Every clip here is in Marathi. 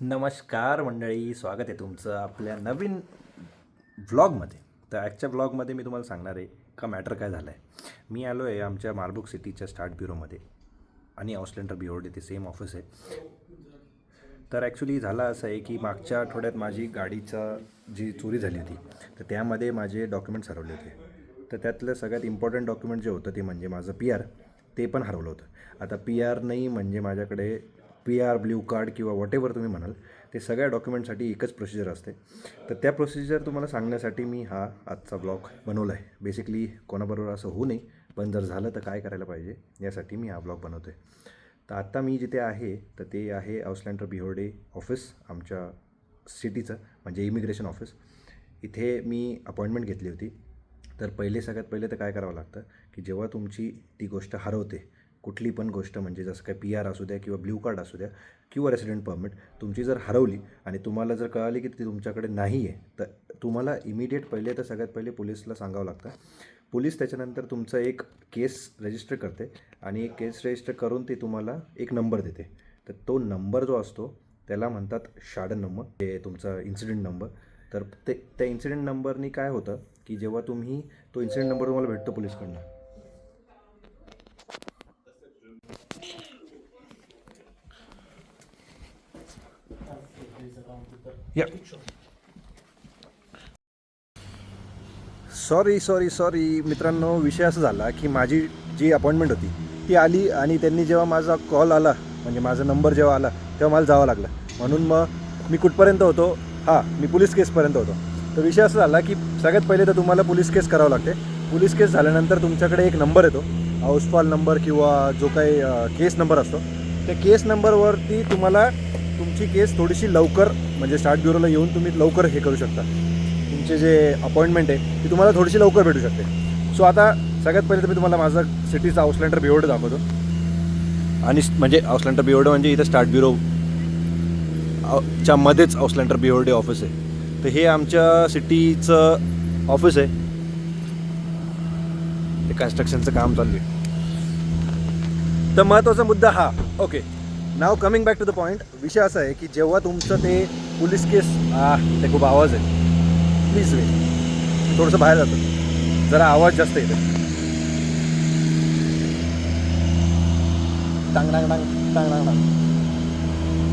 नमस्कार मंडळी स्वागत आहे तुमचं आपल्या नवीन व्लॉगमध्ये तर आजच्या व्लॉगमध्ये मी तुम्हाला सांगणार आहे का मॅटर काय झालं आहे मी आलो आहे आमच्या मार्बुक सिटीच्या स्टार्ट ब्युरोमध्ये आणि ऑस्लेंटर बिओर्ड ते सेम ऑफिस आहे. तर ॲक्च्युली झालं असं आहे की मागच्या आठवड्यात माझी गाडीचा जी चोरी झाली होती तर त्यामध्ये माझे डॉक्युमेंट्स हरवले होते. तर त्यातलं सगळ्यात इम्पॉर्टंट डॉक्युमेंट जे होतं ते म्हणजे माझं पी आर ते पण हरवलं होतं. आता पी आर नाही म्हणजे माझ्याकडे पी आर ब्ल्यू कार्ड किंवा वॉट एव्हर तुम्ही म्हणाल ते सगळ्या डॉक्युमेंटसाठी एकच प्रोसिजर असते. तर त्या प्रोसिजर तुम्हाला सांगण्यासाठी मी हा आजचा ब्लॉग बनवला आहे बेसिकली कोणाबरोबर असं होऊ नये पण जर झालं तर काय करायला पाहिजे यासाठी मी हा ब्लॉग बनवतो आहे तर आत्ता मी जिथे आहे तर ते आहे औसलँटर बिहोर्डे ऑफिस आमच्या सिटीचं म्हणजे इमिग्रेशन ऑफिस इथे मी अपॉइंटमेंट घेतली होती. तर पहिले सगळ्यात पहिले तर काय करावं लागतं की जेव्हा तुमची ती गोष्ट हरवते कुठली पण गोष्ट म्हणजे जसं काय पी आर असू द्या किंवा ब्ल्यू कार्ड असू द्या किंवा रेसिडेंट परमिट तुमची जर हरवली आणि तुम्हाला जर कळाली की ती तुमच्याकडे नाही आहे तर तुम्हाला इमिडिएट पहिले तर सगळ्यात पहिले पोलिसला सांगावं लागतं. पोलीस त्याच्यानंतर तुमचं एक केस रजिस्टर करते आणि एक केस रजिस्टर करून ते तुम्हाला एक नंबर देते. तर तो नंबर जो असतो त्याला म्हणतात शाडन नंबर हे तुमचा इन्सिडेंट नंबर तर ते त्या इन्सिडेंट नंबरनी काय होतं की जेव्हा तुम्ही तो इन्सिडेंट नंबर तुम्हाला भेटतो पोलीसकडनं. या सॉरी सॉरी सॉरी मित्रांनो विषय असा झाला की माझी जी अपॉइंटमेंट होती ती आली आणि त्यांनी जेव्हा माझा कॉल आला म्हणजे माझा नंबर जेव्हा आला तेव्हा मला जावं लागलं. म्हणून मग मी कुठपर्यंत होतो? हां मी पोलीस केसपर्यंत होतो. तर विषय असा झाला की सगळ्यात पहिले तर तुम्हाला पोलीस केस करावं लागते. पोलीस केस झाल्यानंतर तुमच्याकडे एक नंबर येतो. हाऊसफॉल नंबर किंवा जो काही केस नंबर असतो. त्या केस नंबरवरती तुम्हाला तुमची केस थोडीशी लवकर म्हणजे स्टार्ट ब्युरोला येऊन तुम्ही लवकर हे करू शकता. तुमचे जे अपॉइंटमेंट आहे ती तुम्हाला थोडीशी लवकर भेटू शकते. सो आता सगळ्यात पहिले तर मी तुम्हाला माझा सिटीचा आउसलँडर बिओर्ड दाखवतो. आणि म्हणजे आउसलँडर बिओर्ड म्हणजे इथं स्टार्ट ब्युरो च्या मध्येच आउसलँडर बिओर्डे ऑफिस आहे. तर हे आमच्या सिटीचं ऑफिस आहे. ते कन्स्ट्रक्शनचं काम चालू आहे. तर महत्त्वाचा मुद्दा हा okay. Now coming back to the point विषय असा आहे की जेव्हा तुमचं ते पोलीस केस ते खूप आवाज आहे. प्लीज वे थोडंसं बाहेर जातं. जरा आवाज जास्त येतो टांग टांग टांग टांग टांग टांग.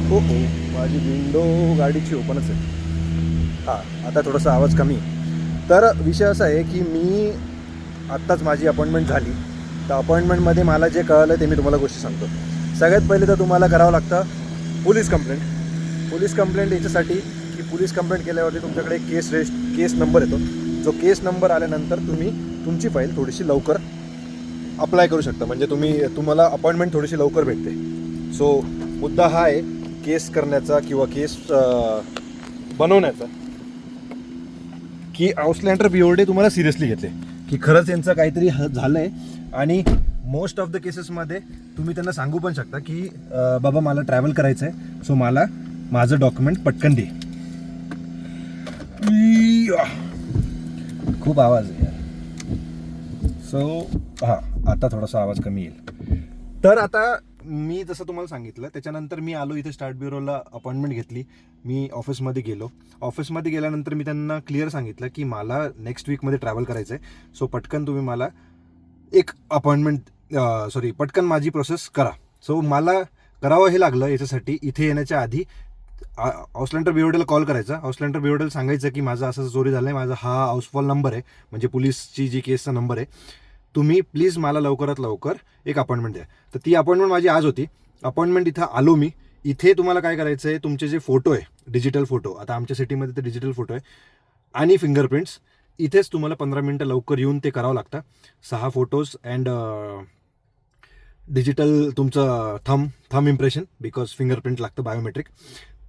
हो हो माझी विंडो गाडीची ओपनच आहे. हां आता थोडासा आवाज कमी आहे. तर विषय असा आहे की मी आत्ताच माझी अपॉइंटमेंट झाली. तर अपॉइंटमेंटमध्ये मला जे कळलं ते मी तुम्हाला गोष्टी सांगतो. सगळ्यात पहिले तर तुम्हाला करावं लागतं पोलीस कंप्लेंट. पोलीस कंप्लेंट याच्यासाठी की पोलीस कंप्लेंट केल्यावरती तुमच्याकडे केस रेस्ट केस नंबर येतो. जो केस नंबर आल्यानंतर तुम्ही तुमची फाईल थोडीशी लवकर अप्लाय करू शकता. म्हणजे तुम्ही तुम्हाला अपॉइंटमेंट थोडीशी लवकर भेटते. सो मुद्दा हा आहे केस करण्याचा किंवा केस बनवण्याचा. की आउसलँडर बिओर्डे तुम्हाला सिरियसली घेतले. की खरंच यांचं काहीतरी ह- आहे आणि मोस्ट ऑफ द केसेसमध्ये तुम्ही त्यांना सांगू पण शकता की अं, बाबा मला ट्रॅव्हल करायचं आहे सो मला माझं डॉक्युमेंट पटकन दे. इया. खूप आवाज आहे यार. सो हां आता थोडासा आवाज कमी येईल. तर आता मी जसं तुम्हाला सांगितलं त्याच्यानंतर मी आलो इथे स्टार्ट ब्युरोला अपॉइंटमेंट घेतली. मी ऑफिसमध्ये गेलो. ऑफिसमध्ये गेल्यानंतर मी त्यांना क्लिअर सांगितलं की मला नेक्स्ट वीकमध्ये ट्रॅव्हल करायचं आहे सो पटकन तुम्ही मला एक अपॉइंटमेंट सॉरी पटकन माझी प्रोसेस करा. सो मला करावं हे लागलं याच्यासाठी. इथे येण्याच्या आधी हाऊसलँटर बिओडेला कॉल करायचा. हाऊसलँटर बिओडेला सांगायचं की माझा असं चोरी झालं आहे माझा हा हाऊसफॉल नंबर आहे म्हणजे पोलीसची जी केसचा नंबर आहे. तुम्ही प्लीज मला लवकरात लवकर एक अपॉइंटमेंट द्या. तर ती अपॉइंटमेंट माझी आज होती. अपॉइंटमेंट इथं आलो मी. इथे तुम्हाला काय करायचं आहे तुमचे जे फोटो आहे डिजिटल फोटो आता आमच्या सिटीमध्ये ते डिजिटल फोटो आहे आणि फिंगरप्रिंट्स इथेच तुम्हाला पंधरा मिनटं लवकर येऊन ते करावं लागतं. सहा फोटोज अँड डिजिटल तुमचं thumb thumb impression because fingerprint लागतं बायोमेट्रिक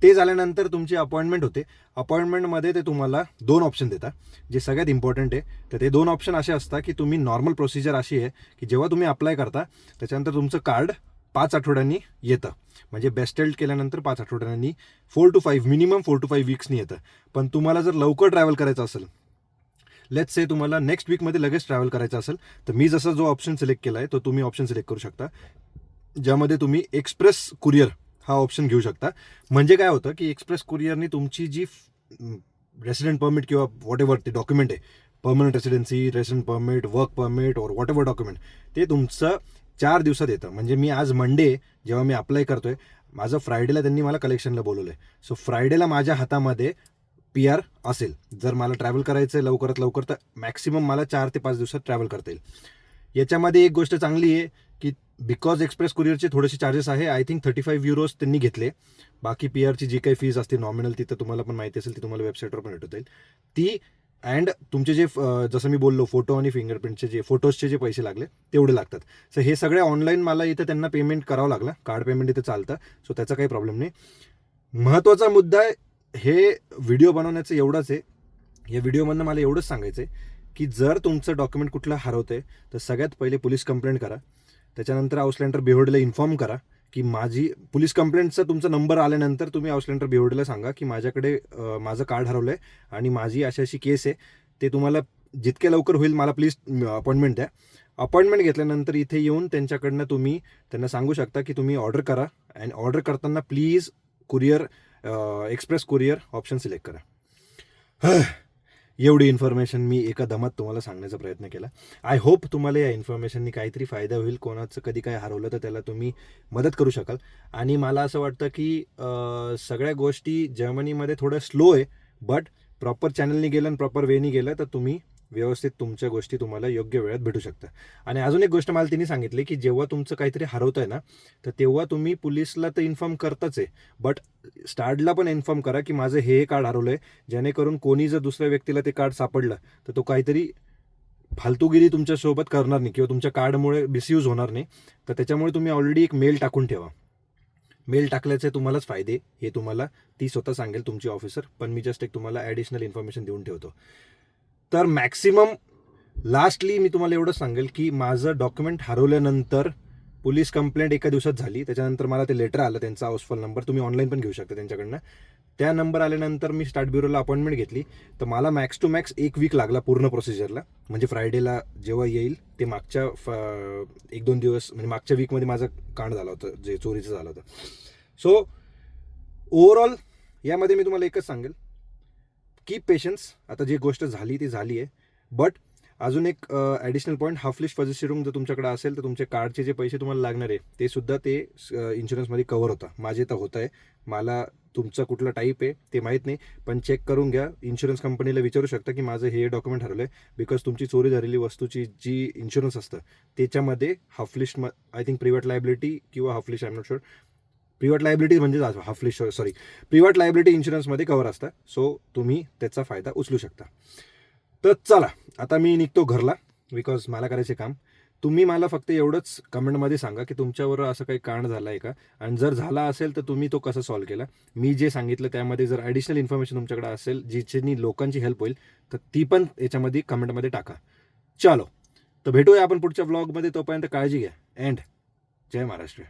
ते झाल्यानंतर तुमची अपॉइंटमेंट होते. अपॉइंटमेंटमध्ये ते तुम्हाला दोन ऑप्शन देतात. जे सगळ्यात इम्पॉर्टंट आहे तर ते दोन ऑप्शन असे असतात की तुम्ही नॉर्मल प्रोसिजर अशी आहे की जेव्हा तुम्ही अप्लाय करता त्याच्यानंतर तुमचं कार्ड पाच आठवड्यांनी येतं. म्हणजे बेस्टेल्ड केल्यानंतर पाच आठवड्यांनी four two five minimum four two five वीक्सनी येतं. पण तुम्हाला जर लवकर ट्रॅव्हल करायचं असेल लेट्स से तुम्हाला नेक्स्ट वीकमध्ये लगेच ट्रॅव्हल करायचं असेल तर मी जसा जो ऑप्शन सिलेक्ट केला आहे तो तुम्ही ऑप्शन सिलेक्ट करू शकता. ज्यामध्ये तुम्ही एक्सप्रेस कुरिअर हा ऑप्शन घेऊ शकता. म्हणजे काय होतं की एक्सप्रेस कुरिअरनी तुमची जी रेसिडेंट परमिट किंवा वॉट एव्हर ते डॉक्युमेंट आहे permanent residency resident permit work permit और वॉट एव्हर डॉक्युमेंट ते तुमचं चार दिवसात येतं. म्हणजे मी आज मंडे जेव्हा मी अप्लाय करतोय माझं फ्रायडेला त्यांनी मला कलेक्शनला बोलवलं आहे सो फ्रायडेला माझ्या हातामध्ये पी आर असेल जर मला ट्रॅव्हल करायचं आहे लवकरात लवकर तर मॅक्सिमम मला चार ते पाच दिवसात ट्रॅव्हल करता येईल. याच्यामध्ये एक गोष्ट चांगली आहे की बिकॉज एक्सप्रेस कुरिअरचे थोडेसे चार्जेस आहे I think thirty five euros त्यांनी घेतले. बाकी पी आरची जी काही फीज असते नॉमिनल ती तर तुम्हाला पण माहिती असेल ती तुम्हाला वेबसाईटवर पण भेटत येईल ती अँड तुमचे जे जसं मी बोललो फोटो आणि फिंगरप्रिंटचे जे फोटोजचे जे पैसे लागले तेवढे लागतात. सो हे सगळे ऑनलाईन मला इथं त्यांना पेमेंट करावं लागलं. कार्ड पेमेंट इथं चालतं. सो त्याचा काही प्रॉब्लेम नाही. महत्त्वाचा मुद्दा आहे हे व्हिडिओ बनवण्याचं एवढंच आहे. या व्हिडिओमधनं मला एवढंच सांगायचं आहे की जर तुमचं डॉक्युमेंट कुठलं हरवतंय तर सगळ्यात पहिले पोलीस कंप्लेंट करा. त्याच्यानंतर आउसलँडर बिहोडीला इन्फॉर्म करा की माझी पोलीस कंप्लेंटचा तुमचा नंबर आल्यानंतर तुम्ही आउसलँडर बिहोडीला सांगा की माझ्याकडे माझं कार्ड हरवलं आहे आणि माझी अशी अशी केस आहे. ते तुम्हाला जितक्या लवकर होईल मला प्लीज अपॉइंटमेंट द्या. अपॉइंटमेंट घेतल्यानंतर इथे येऊन त्यांच्याकडनं तुम्ही त्यांना सांगू शकता की तुम्ही ऑर्डर करा. अँड ऑर्डर करताना please courier express courier option select करा. एवढी इन्फॉर्मेशन मी एका दमात तुम्हाला सांगण्याचा प्रयत्न केला. आय होप तुम्हाला या इन्फॉर्मेशननी काहीतरी फायदा होईल. कोणाचं कधी काय हरवलं तर त्याला तुम्ही मदत करू शकाल. आणि मला असं वाटतं की सगळ्या गोष्टी जर्मनीमध्ये थोडं स्लो आहे बट प्रॉपर चॅनलनी गेलं आणि प्रॉपर वेनी गेलं तर तुम्ही व्यवस्थित तुमच्या गोष्टी तुम्हाला योग्य वेळात भेटू शकतात. आणि अजून एक गोष्ट मला तिने सांगितली की जेव्हा तुमचं काहीतरी हरवतं आहे ना तर तेव्हा तुम्ही पोलिसला तर इन्फॉर्म करताच आहे. बट स्टार्टला पण इन्फॉर्म करा की माझं हे हे कार्ड हरवलं आहे जेणेकरून कोणी जर दुसऱ्या व्यक्तीला ते कार्ड सापडलं तर तो काहीतरी फालतूगिरी तुमच्यासोबत करणार नाही किंवा तुमच्या कार्डमुळे मिसयूज होणार नाही. तर त्याच्यामुळे तुम्ही ऑलरेडी एक मेल टाकून ठेवा. मेल टाकल्याचे तुम्हालाच फायदे हे तुम्हाला ती स्वतः सांगेल तुमची ऑफिसर पण मी जस्ट एक तुम्हाला ॲडिशनल इन्फॉर्मेशन देऊन ठेवतो. तर मॅक्सिमम लास्टली मी तुम्हाला एवढं सांगेल की माझं डॉक्युमेंट हरवल्यानंतर पोलीस कंप्लेंट एका दिवसात झाली. त्याच्यानंतर मला ते लेटर आलं त्यांचा हाऊसफॉल नंबर तुम्ही ऑनलाईन पण घेऊ शकता त्यांच्याकडनं. त्या नंबर आल्यानंतर मी स्टार्ट ब्युरोला अपॉइंटमेंट घेतली. तर मला मॅक्स टू मॅक्स एक वीक लागला पूर्ण प्रोसिजरला म्हणजे फ्रायडेला जेव्हा येईल ते मागच्या फ- एक दोन दिवस म्हणजे मागच्या वीकमध्ये माझं कांड झालं होतं जे चोरीचं झालं होतं. सो ओव्हरऑल यामध्ये मी तुम्हाला एकच सांगेल. कीप पेशन्स आता जी गोष्ट झाली ती झाली आहे. बट अजून एक ॲडिशनल पॉईंट हाफलिश रूम जर तुमच्याकडे असेल तर तुमचे कार्डचे जे पैसे तुम्हाला लागणार आहे ते सुद्धा ते इन्शुरन्समध्ये कवर होतं. माझे तर होत आहे मला तुमचा कुठला टाईप आहे ते माहीत नाही. पण चेक करून घ्या. इन्शुरन्स कंपनीला विचारू शकता की माझं हे डॉक्युमेंट हरवलं आहे बिकॉज तुमची चोरी झालेली वस्तूची जी इन्शुरन्स असतं त्याच्यामध्ये हाफलिश म आय थिंक प्रिव्हेट लायबिलिटी किंवा हाफलिश I am not sure private liability म्हणजे हाफली सॉरी प्रिव्हेट लायबिलिटी इन्शुरन्समध्ये कवर असतं. सो तुम्ही त्याचा फायदा उचलू शकता. तर चला आता मी निघतो घरला बिकॉज मला करायचे काम. तुम्ही मला फक्त एवढंच कमेंटमध्ये सांगा की तुमच्यावर असं काही कांड झालं आहे का? आणि जर झाला असेल तर तुम्ही तो कसा सॉल्व्ह केला? मी जे सांगितलं त्यामध्ये जर ॲडिशनल इन्फॉर्मेशन तुमच्याकडे असेल जिच्यानी लोकांची हेल्प होईल तर ती पण याच्यामध्ये कमेंटमध्ये टाका. चलो. तर भेटूया आपण पुढच्या ब्लॉगमध्ये तोपर्यंत काळजी घ्या. अँड जय महाराष्ट्र.